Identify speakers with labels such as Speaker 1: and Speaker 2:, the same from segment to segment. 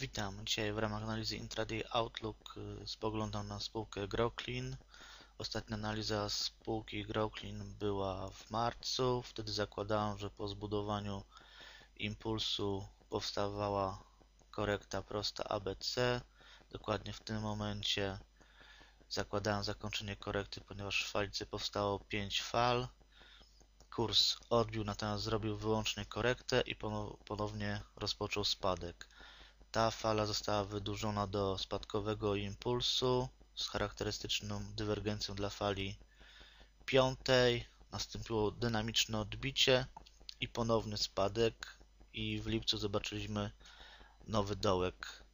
Speaker 1: Witam. Dzisiaj w ramach analizy Intraday Outlook y, spoglądam na spółkę Groclean. Ostatnia analiza spółki Groclean była w marcu. Wtedy zakładałem, że po zbudowaniu impulsu powstawała korekta prosta ABC. Dokładnie w tym momencie zakładałem zakończenie korekty, ponieważ w falicy powstało 5 fal. Kurs odbił, natomiast zrobił wyłącznie korektę i ponownie rozpoczął spadek. Ta fala została wydłużona do spadkowego impulsu z charakterystyczną dywergencją dla fali piątej. Nastąpiło dynamiczne odbicie i ponowny spadek i w lipcu zobaczyliśmy nowy dołek.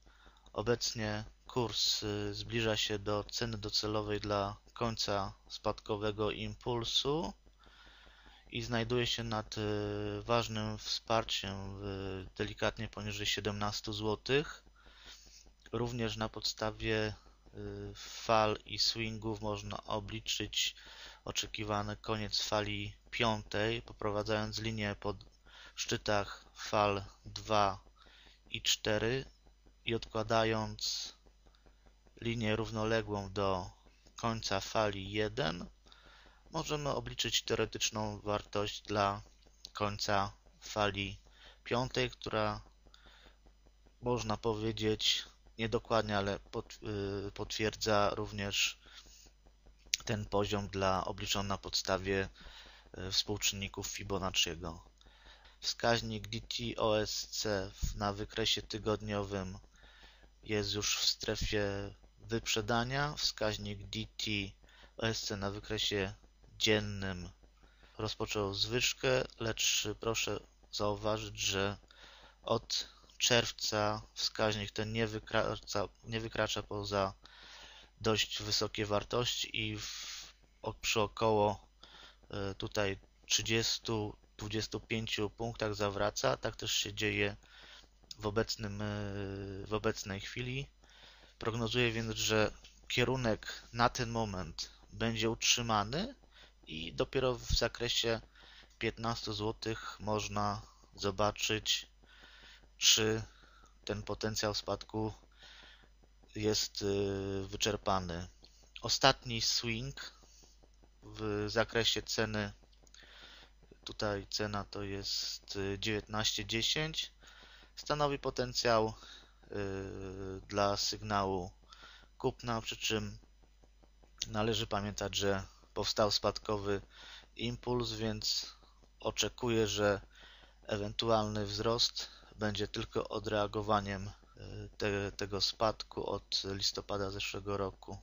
Speaker 1: Obecnie kurs y, zbliża się do ceny docelowej dla końca spadkowego impulsu i znajduje się nad y, ważnym wsparciem delikatnie poniżej 17 zł. Również na podstawie y, fal i swingów można obliczyć oczekiwany koniec fali piątej, poprowadzając linię po szczytach fal 2 i 4 i odkładając linię równoległą do końca fali 1 możemy obliczyć teoretyczną wartość dla końca fali piątej, która można powiedzieć niedokładnie, ale y, potwierdza również ten poziom dla obliczony na podstawie y, współczynników Fibonacciego. Wskaźnik DT-OSC na wykresie tygodniowym jest już w strefie wyprzedania. Wskaźnik DT-OSC na wykresie dziennym rozpoczął zwyżkę, lecz proszę zauważyć, że od czerwca wskaźnik ten nie wykracza, nie wykracza poza dość wysokie wartości i w, przy około e, tutaj 30-25 punktach zawraca. Tak też się dzieje w, obecnym, e, w obecnej chwili. Prognozuję więc, że kierunek na ten moment będzie utrzymany, i dopiero w zakresie 15 zł można zobaczyć, czy ten potencjał spadku jest y, wyczerpany. Ostatni swing w zakresie ceny, tutaj cena to jest 19,10, stanowi potencjał y, dla sygnału kupna, przy czym należy pamiętać, że powstał spadkowy impuls, więc oczekuję, że ewentualny wzrost będzie tylko odreagowaniem e, te, tego spadku od listopada zeszłego roku.